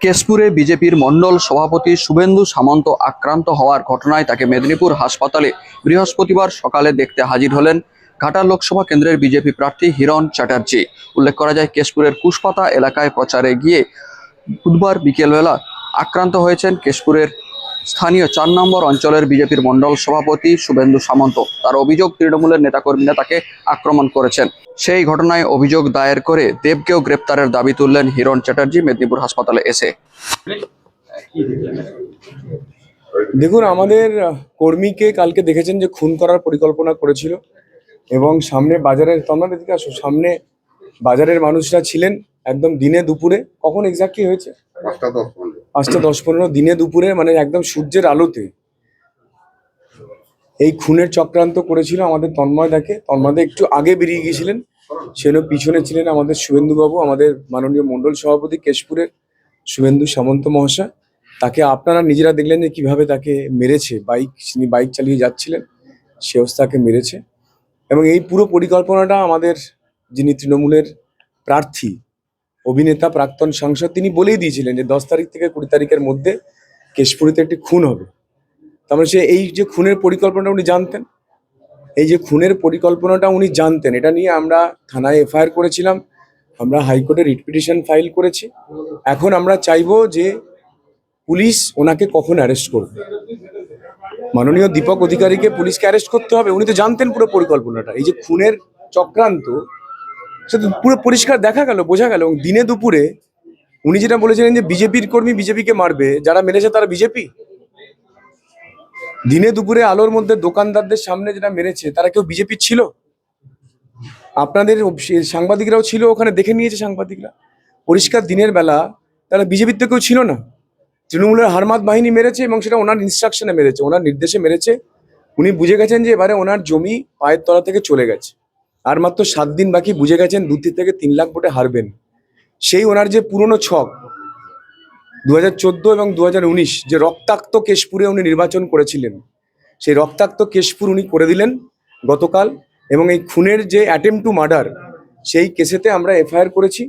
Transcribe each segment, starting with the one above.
কেশপুরে বিজেপির মণ্ডল সভাপতি শুভেন্দু সামন্ত আক্রান্ত হওয়ার ঘটনায় তাকে মেদিনীপুর হাসপাতালে বৃহস্পতিবার সকালে দেখতে হাজির হলেন ঘাটাল লোকসভা কেন্দ্রের বিজেপি প্রার্থী হিরণ চ্যাটার্জি। উল্লেখ করা যায়, কেশপুরের কুশপাতা এলাকায় প্রচারে গিয়ে বুধবার বিকেলবেলা আক্রান্ত হয়েছেন কেশপুরের স্থানীয় চার নম্বর অঞ্চলের বিজেপির মণ্ডল সভাপতি শুভেন্দু সামন্ত। তার অভিযোগ, তৃণমূলের নেতাকর্মীরা তাকে আক্রমণ করেছেন। সেই ঘটনায় অভিযোগ দায়ের করে দেবকেও গ্রেপ্তারের দাবি তুললেন হিরণ চ্যাটার্জি মেদিনীপুর হাসপাতালে এসে। দেখুন আমাদের কর্মীকে কালকে দেখেছেন যে খুন করার পরিকল্পনা করেছিল এবং সামনে বাজারের তোমরা এদিকে আসো সামনে বাজারের মানুষরা ছিলেন একদম দিনে দুপুরে। কখন এক্স্যাক্টলি হয়েছে? পাঁচটা দশ পনেরো। দিনে দুপুরে মানে একদম সূর্যের আলোতে। এই খুনের চক্রান্ত করেছিল আমাদের তন্ময় দাকে। তন্ময়দা একটু আগে বেরিয়ে গিয়েছিলেন। সেজন্য পিছনে ছিলেন আমাদের শুভেন্দুবাবু, আমাদের মাননীয় মণ্ডল সভাপতি কেশপুরের শুভেন্দু সামন্ত মহাশয়। তাকে আপনারা নিজেরা দেখলেন যে কীভাবে তাকে মেরেছে, বাইক তিনি বাইক চালিয়ে যাচ্ছিলেন, সে তাকে মেরেছে। এবং এই পুরো পরিকল্পনাটা আমাদের যিনি তৃণমূলের প্রার্থী, অভিনেতা, প্রাক্তন সাংসদ, তিনি বলেই দিয়েছিলেন যে দশ তারিখ থেকে কুড়ি তারিখের মধ্যে কেশপুরিতে একটি খুন হবে। তার মানে সে এই যে খুনের পরিকল্পনাটা উনি জানতেন এই যে খুনের পরিকল্পনাটা উনি জানতেন, এটা নিয়ে আমরা থানায় এফআইআর করেছিলাম, আমরা হাইকোর্টে রিট পিটিশন ফাইল করেছি। এখন আমরা চাইব যে পুলিশ ওনাকে কখন অ্যারেস্ট করবে। মাননীয় দীপক অধিকারীকে পুলিশকে অ্যারেস্ট করতে হবে, উনি তো জানতেন পুরো পরিকল্পনাটা। এই যে খুনের চক্রান্ত, সে তো পুরো পরিষ্কার দেখা গেল, বোঝা গেল, এবং দিনে দুপুরে উনি যেটা বলেছিলেন যে বিজেপির কর্মী বিজেপিকে মারবে, যারা মেরেছে তারা বিজেপি? দিনে দুপুরে আলোর মধ্যে দোকানদারদের সামনে যেটা মেরেছে, তারা কেউ বিজেপি ছিল? আপনাদের সাংবাদিকরাও ছিল, ওখানে দেখে নিয়েছে সাংবাদিকরা। পরিষ্কার দিনের বেলা তারা বিজেপির তো কেউ ছিল না। তৃণমূলের হারমাত বাহিনী মেরেছে এবং সেটা ওনার ইনস্ট্রাকশনে মেরেছে, ওনার নির্দেশে মেরেছে। উনি বুঝে গেছেন যে এবারে ওনার জমি পায়ের তলা থেকে চলে গেছে। আর মাত্র সাত দিন বাকি, বুঝে গেছেন দু থেকে তিন লাখ ভোটে হারবেন। সেই ওনার যে পুরনো ছক দু হাজার চোদ্দ এবং দু হাজার উনিশ যে রক্তাক্ত কেশপুরে উনি নির্বাচন করেছিলেন সেই রক্তাক্ত কেশপুর উনি করে দিলেন গতকাল এবং এই খুনের যে অ্যাটেম্প টু মার্ডার সেই কেসেতে আমরা এফআইআর করেছি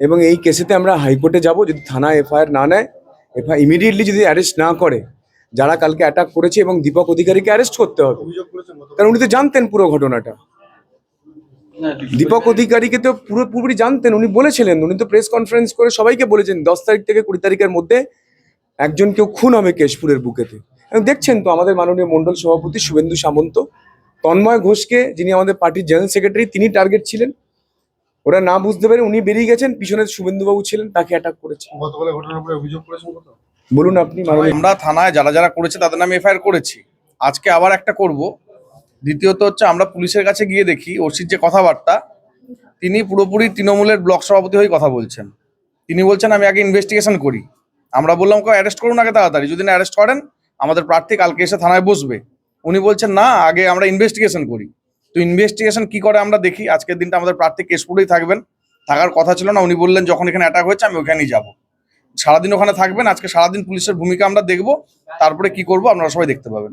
এবং এই কেসেতে আমরা হাইকোর্টে যাব যদি থানা এফআইআর না নেয় এফআই ইমিডিয়েটলি যদি অ্যারেস্ট না করে যারা কালকে অ্যাটাক করেছে এবং দীপক অধিকারীকে অ্যারেস্ট করতে হবে। কারণ উনি তো জানতেন পুরো ঘটনাটা। দীপক অধিকারীকে তো পুরোপুরি জানতেন উনি বলেছিলেন উনি তো প্রেস কনফারেন্স করে সবাইকে বলেছেন দশ তারিখ থেকে কুড়ি তারিখের মধ্যে একজন কেউ খুন হবে কেশপুরের বুকেতে। এবং দেখছেন তো আমাদের মাননীয় মণ্ডল সভাপতি শুভেন্দু সামন্ত তন্ময় ঘোষকে যিনি আমাদের পার্টির জেনারেল সেক্রেটারি তিনি টার্গেট ছিলেন। ওরা না বুঝতে পারে উনি বেরিয়ে গেছেন পিছনে শুভেন্দুবাবু ছিলেন তাকে অ্যাটাক করেছে। গতকালের ঘটনার উপরে অভিযোগ করেছেন বলুন আপনি আমরা থানায় যারা যারা করেছে তাদের নামে এফআইআর করেছি। আজকে আবার একটা করব। দ্বিতীয়ত হচ্ছে আমরা পুলিশের কাছে গিয়ে দেখি ওসির যে কথাবার্তা, তিনি পুরোপুরি তৃণমূলের ব্লক সভাপতি হয়ে কথা বলছেন। তিনি বলছেন, আমি আগে ইনভেস্টিগেশন করি। আমরা বললাম, কেউ অ্যারেস্ট করুন আগে তাড়াতাড়ি। যদি না অ্যারেস্ট করেন, আমাদের প্রার্থী কালকে এসে থানায় বসবে। উনি বলছেন, না, আগে আমরা ইনভেস্টিগেশন করি। তো ইনভেস্টিগেশন কি করে আমরা দেখি? আজকের দিনটা আমাদের প্রার্থী কেশপুরেই থাকবেন। থাকার কথা ছিল না, উনি বললেন, যখন এখানে অ্যাটাক হয়েছে, আমি ওখানেই যাব। সারাদিন ওখানে থাকবেন আজকে সারাদিন পুলিশের ভূমিকা আমরা দেখব তারপরে কি করব আপনারা সবাই দেখতে পাবেন।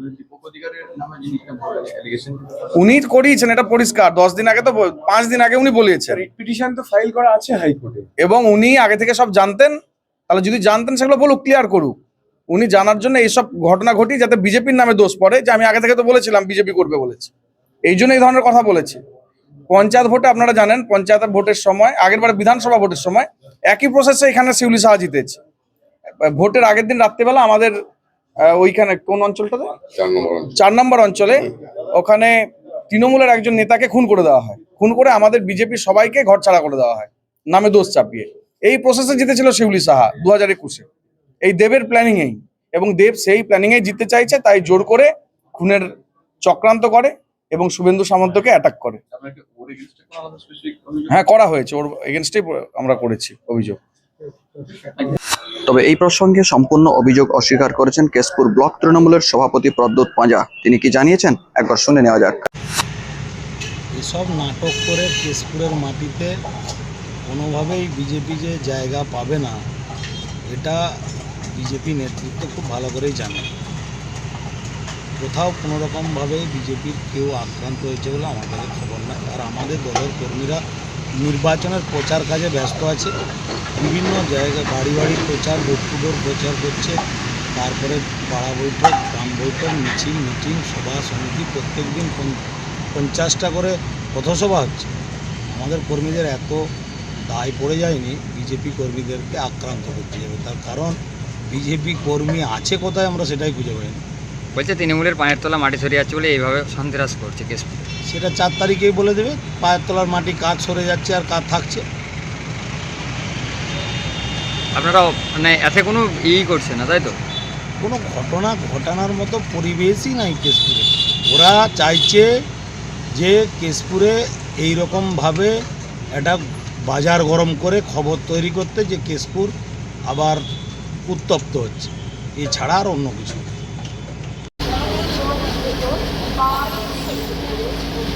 উনি করিয়েছেন এটা পরিষ্কার দশ দিন আগে তো পাঁচ দিন আগে উনি বলিয়েছেন। পিটিশন তো ফাইল করা আছে হাইকোর্টে এবং উনি আগে থেকে সব জানতেন তাহলে যদি জানতেন সেগুলো বলুক ক্লিয়ার করুক। উনি জানার জন্য এইসব ঘটনা ঘটি যাতে বিজেপির নামে দোষ পড়ে যে আমি আগে থেকে তো বলেছিলাম বিজেপি করবে বলেছে। এই জন্য এই ধরনের কথা বলেছি। পঞ্চায়েত ভোটে আপনারা জানেন পঞ্চায়েত ভোটের সময় আগের বার বিধানসভা ভোটের সময় একই প্রসেসে এখানে শিউলি সাহা জিতেছে। ভোটের আগের দিন রাত্রেবেলা আমাদের ওইখানে কোন অঞ্চলটাতে? চার নম্বর অঞ্চল। ওখানে তৃণমূলের একজন নেতাকে খুন করে দেওয়া হয়। খুন করে আমাদের বিজেপির সবাইকে ঘর ছাড়া করে দেওয়া হয় নামে দোষ চাপিয়ে। এই প্রসেসে জিতেছিল শিউলি সাহা দু হাজার একুশে। এই দেবের প্ল্যানিং এই এবং দেব সেই প্ল্যানিং এ জিততে চাইছে তাই জোর করে খুনের চক্রান্ত করে। এবং শুভেন্দু সামন্তকে অ্যাটাক করে। হ্যাঁ করা হয়েছে। ওর এগেনস্টেই আমরা করেছি অভিযোগ। তবে এই প্রসঙ্গে সম্পূর্ণ অভিযোগ অস্বীকার করেছেন কেশপুর ব্লক তৃণমূলের সভাপতি প্রদ্যোৎ পাঁজা। তিনি কি জানিয়েছেন? একবার শুনে নেওয়া যাক। এসব নাটক করে কেশপুরের মাটিতে কোনোভাবেই বিজেপি যে জায়গা পাবে না এটা বিজেপি নেতৃত্ব খুব ভালো করেই জানে। কোথাও কোনো রকমভাবে বিজেপির কেউ আক্রান্ত হয়েছে বলে আমার কাছে খবর না। আর আমাদের দলের কর্মীরা নির্বাচনের প্রচার কাজে ব্যস্ত আছে। বিভিন্ন জায়গায় বাড়ি বাড়ি প্রচার ডোর প্রচার করছে। তারপরে পাড়া বৈঠক, গ্রাম বৈঠক, মিছিল, মিটিং, সভা, সমিতি প্রত্যেক দিন পঞ্চাশটা করে পথসভা হচ্ছে। আমাদের কর্মীদের এত দায় পড়ে যায়নি, বিজেপি কর্মীদেরকে আক্রান্ত করতে যাবে। তার কারণ, বিজেপি কর্মী আছে কোথায় আমরা সেটাই খুঁজে পাইনি। বলছে তৃণমূলের পায়ের তলা মাটি সরে যাচ্ছে বলে এইভাবে সন্ত্রাস করছে কেস সেটা চার তারিখেই বলে দেবে পায়ের তলার মাটি কাজ সরে যাচ্ছে আর কাজ থাকছে। আপনারা মানে এতে কোনো ই করছে না তাই তো? কোনো ঘটনা ঘটানোর মতো পরিবেশই নাই কেশপুরে। ওরা চাইছে যে কেশপুরে এই রকমভাবে একটা বাজার গরম করে খবর তৈরি করতে যে কেশপুর আবার উত্তপ্ত হচ্ছে। এছাড়া আর অন্য কিছু